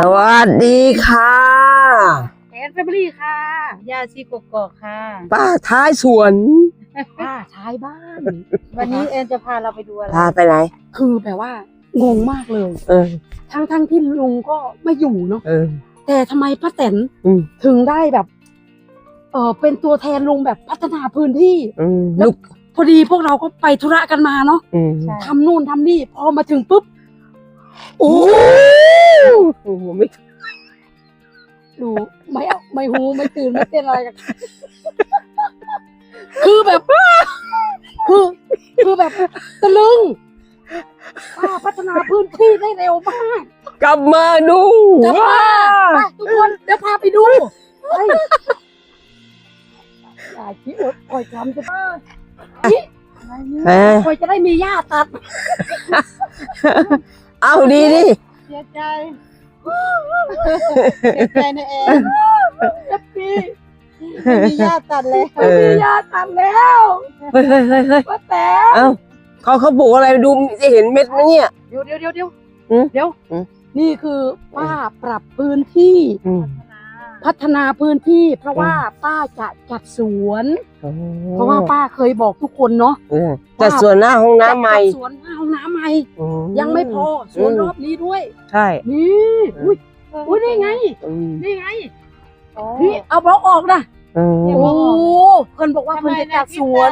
สวัสดีค่ะ แอนแฟมิลี่ค่ะ ยาชีกกอกค่ะ ป้าท้ายสวนป้าชายบ้าน วันนี้แอนจะพาเราไปดูอะไร พาไปไหน คือแบบว่างงมากเลย เออ ทั้งทั้งที่ลุงก็ไม่อยู่เนาะ เออ แต่ทำไมป้าแตนอืม ถึงได้แบบ เออเป็นตัวแทนลุงแบบพัฒนาพื้นที่ อืมลูกพอดีพวกเราก็ไปธุระกันมาเนาะ อืมใช่ ทำนู่นทำนี่ พอมาถึงปุ๊บ โอ้โอ้โหไม่ดูไม่เอาไม่หูไม่ตื่นไม่เต้นอะไรกันคือแบบคือคือแบบตะลึงป้าพัฒนาพื้นที่ได้เร็วมากกลับมาดูจะพาไปทุกคนเดี๋ยวพาไปดูไปอย่าคิดว่าคอยทำจะป้าเออคอยจะได้มีหญ้าตัด เอาดีดิเสียใจเสียใจนะแอนเอฟซีไม่มีญาติตัดเลยเออมีหญ้าตัดแล้วเฮ้ยเฮ้ยเฮ้ยเฮ้ยป้าแต๋เอ้าเขาเขาปลูกอะไรดูจะเห็นเม็ดไหมเนี่ย เดี๋ยวเดี๋ยวเดี๋ยวเดี๋ยวอืมเดี๋ยวอืม นี่คือป้าปรับพื้นที่ อืม พัฒนา พื้นที่ เพราะว่าป้าจะจัดสวนโอ้เพราะว่าป้าเคยบอกทุกคนเนาะเออแต่ส่วนหน้าห้องน้ำใหม่จะจัดสวนหน้าห้องน้ำใหม่อืยังไม่พอสวนอืมรอบนี้ด้วย ใช่นี่อุ้ยอุ้ยนี่ไงอืมนี่ไงโอ้นี่เอาบล็อกออกนะอืมโอ้เพิ่นบอกว่าเพิ่นจะจัดสวน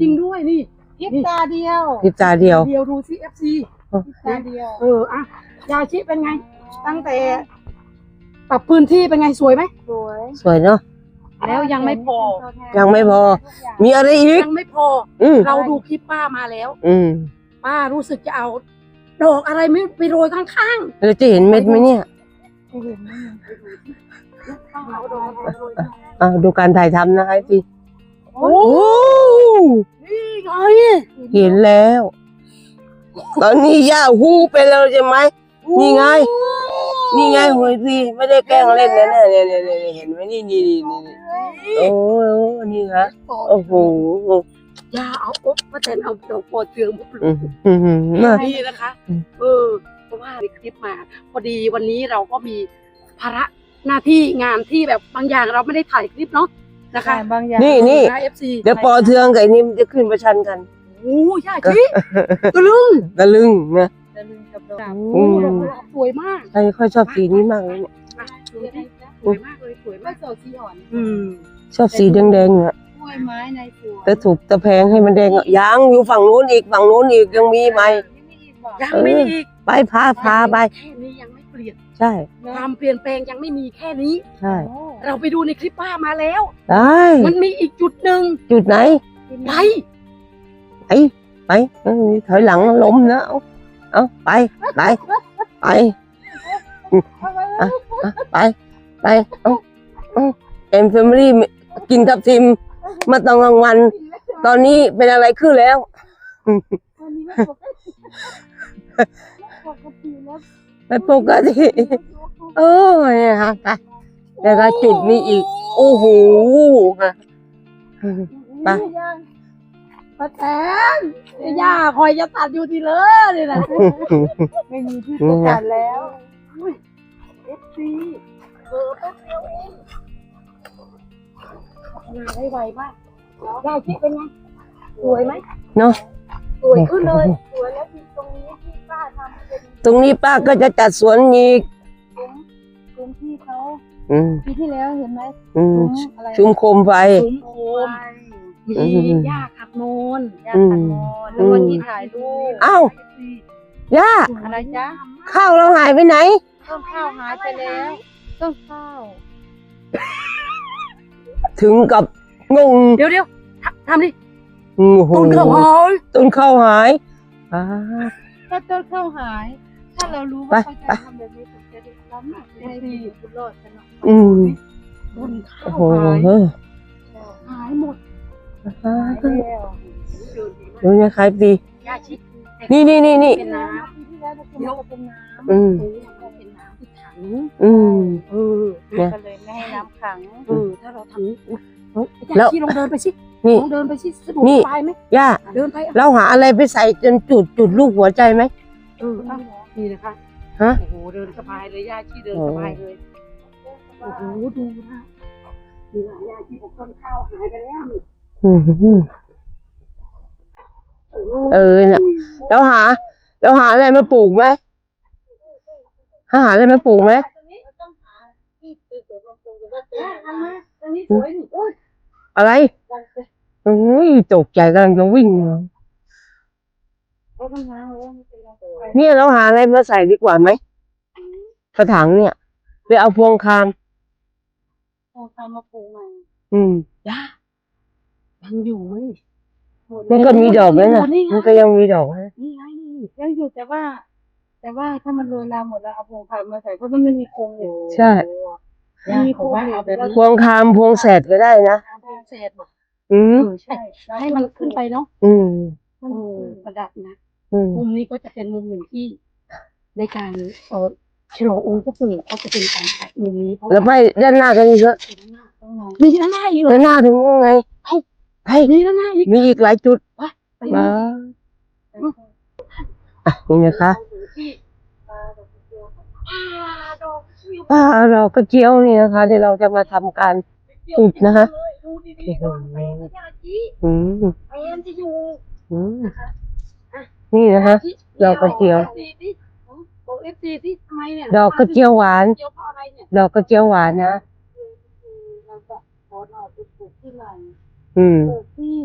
จริงด้วยนี่พริบตาเดียวพริบตาเดียวเดียวดูซิ FC พริบตาเดียวเอออะยาชิเป็นไง ตั้งแต่ ปรับพื้นที่เป็นไงสวยไหมสวยสวยเนาะแล้วยังไม่พอ ยังไม่พอ มีอะไรอีกยังไม่พออืมเราดูคลิปป้ามาแล้ว อืมป้ารู้สึกจะเอาดอกอะไรไม่ไปโรยข้างเราจะเห็นเม็ดไหมเนี่ยไม่เห็นไม่เห็นๆป้าเอาดอกอะไรโรยข้างอ่าดูการถ่ายทำนะคะพี่โอ้โอ้นี่ไงเห็นแล้ว ตอนนี้ย่าหู้ไปแล้วใช่ไหมนี่ไง นี่ไงหุยพี่ไม่ได้แกล้งเล่นนะเนี่ยเนี่ยเนี่ยเนี่ยเห็นไหมนี่นี่นี่นี่โอ้โหนี่นะโอ้โหยาเอาอบป้าแตนเอาดอกโปรดเตืองอืมอืมอืมน่ะนี่นะคะอืมเออเพราะว่าในคลิปมา พอดีวันนี้เราก็มีภาระหน้าที่งานที่แบบบางอย่างเราไม่ได้ถ่ายคลิปเนาะนะคะค่ะบางอย่างนี่นี่นะเอฟซีเดี๋ยวปอเทืองกับไอ้นี่มันจะขึ้นประชันกันโอ้ยาชิตะลึงตะลึงนะ จะลืมกับดอกอ้สวยมากใครค่อยชอบสีนี้มากเลยเนี่ยสวยมากเลยสวยมากโซสีอ่อนอืมชอบสีแดงๆอะกล้วยไม้ในสวนแต่ถูกตะแพงให้มันแดงอะยังอยู่ฝั่งนู้นอีกฝั่งนู้นอีกยังมีไหม ยังมีอีกบอกยังไม่อีกไปพาพาไป แค่นี้ยังไม่เปลี่ยนใช่ ความเปลี่ยนแปลงยังไม่มีแค่นี้ ใช่ เราไปดูในคลิปป้ามาแล้ว ได้ มันมีอีกจุดหนึ่งจุดไหน ไป ไป ไปเออถอยหลังล้มนะเอา เอาไปไปไปไปไปเอาเอาเอ็มแฟมิลี่กินทับทิม มาตอนกลางวัน ตอนนี้เป็นอะไรขึ้นแล้ววันนี้ไปกติปกติแล้วไม่ปกติโอ้ยเนี่ยฮะไปแล้วก็จุดนี้อีก โอ้โหฮะไป ป้าแตนย่าคอยจะตัดอยู่ทีเลยนี่แหละไม่มีที่จะตัดแล้วเอฟซีเออแป๊บเดียวเองงานได้ไวมากย่าคิดเป็นไงสวยไหมเนาะสวยขึ้นเลยสวยแล้วที่ตรงนี้ที่ป้าทำเป็นตรงนี้ป้าก็จะจัดสวนอีกซุ้มซุ้มที่เขาอืมปีที่แล้วเห็นไหมอืมซุ้มอะไรชุมโคมไฟซุ้มโคมมีอืมหญ้าขั ดโนนยาขันมอนแล้วก็ที่ถ่ายรูปอ้าว ย่า อะไรจ๊ะข้าวเราหายไปไหน ต้นข้าวหายไปแล้วต้นข้าว ถึงกับงงเดี๋ยวเดี๋ยวทำทำดิโอ้โหต้นกระเพราต้นข้าวหายอ่าถ้าต้นข้าวหาย ถ้าเรารู้ไปว่าเขาไปจะทำแบบนี้ผมจะได้รับจะได้ดีบุญรอดกันเนาะอืมต้นข้าโอ้วโหหายเออหายหมดอ่าหายแล้ว ดูเนี่ยใครดีหญ้าชิดนี่นี่นี่นี่เป็นน้ปีที่แล้วมันจะเป็นน้อืมำโอ้มันเป็นน้ำที่ขังอืมเออเนี่ยำก็เลยไม่ให้น้ำขังเออถ้าเราทำนี้อุ๊ยเฮ้ยแล้ย่าวชิลองเดินไปสินี่ลองเดินไปสิสะดวกนี่สบายไหมย่าเดินไปอะเราหาอะไรไปใส่จนจุดจุดลูกหัวใจไหมเอออะนี่นะคะฮะโอ้โหเดินสบายเลยย่าชีเดินสบายเลยโอ้โหดูนะนี่นะย่าชีบอกต้นข้าวหายไปแล้วนี่อืม เออเนี่ยแล้วหาแล้วหาอะไรมาปลูกไหมหาอะไรมาปลูกไหมอันนี้สวยนี่โอ้ยอะไรอุ้ยตกใจกำลังจะวิ่งมาเอาต้นไม้เอาไว้ไม่เป็นไรเนี่ยเราหาอะไรมาใส่ดีกว่าไหมกระถางเนี่ย ไปเอาพวงคามเอาทำมาปลูกใหม่อืมย่า ยังอยู่ไหมมันก็มีดอกแล้วนะนี่ไงมันก็ยังมีดอกนะนี่ไงยังอยู่แต่ว่า แต่ว่าถ้ามันโรยลาหมดแล้วเอาพวงพายมาใส่เพราะมันไม่มีโครงอยู่ใช่ย่าผมว่าเอาแบบนี้พวงคามพวงแสดก็ได้นะพวงเศษบอกอืมเออใช่ให้มันขึ้นไปเนาะอืมเออประดับนะอืมมุมนี้ก็จะเป็นมุมหนึ่งที่ในการเออฉลององค์พระปู่เขาจะเป็นการตัดมุมนี้เพราะแล้วไปด้านหน้ากันอีกเยอะมีด้านหน้าอีกเหรอด้านหน้าถึงว่าไงให้ มีด้านหน้าอีกมีอีกหลายจุดไปมาดูอะนี่นะคะที่อ่าดอกเขียวป้าเรากระเจียวนี่นะคะที่เราจะมาทำการอุดนะคะดูดีๆก่อนไปนะยาจีอืมไปเอ็นจะอยู่อืมนี่นะคะ ดอกกระเจียว บอกเอฟซีที่ทำไมเนี่ยดอกกระเจียวหวาน เจียวเพราะอะไรเนี่ยดอกกระเจียวหวานนะ เราจะขอเราไปปลูกที่ไหน อืมปลูกที่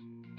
อ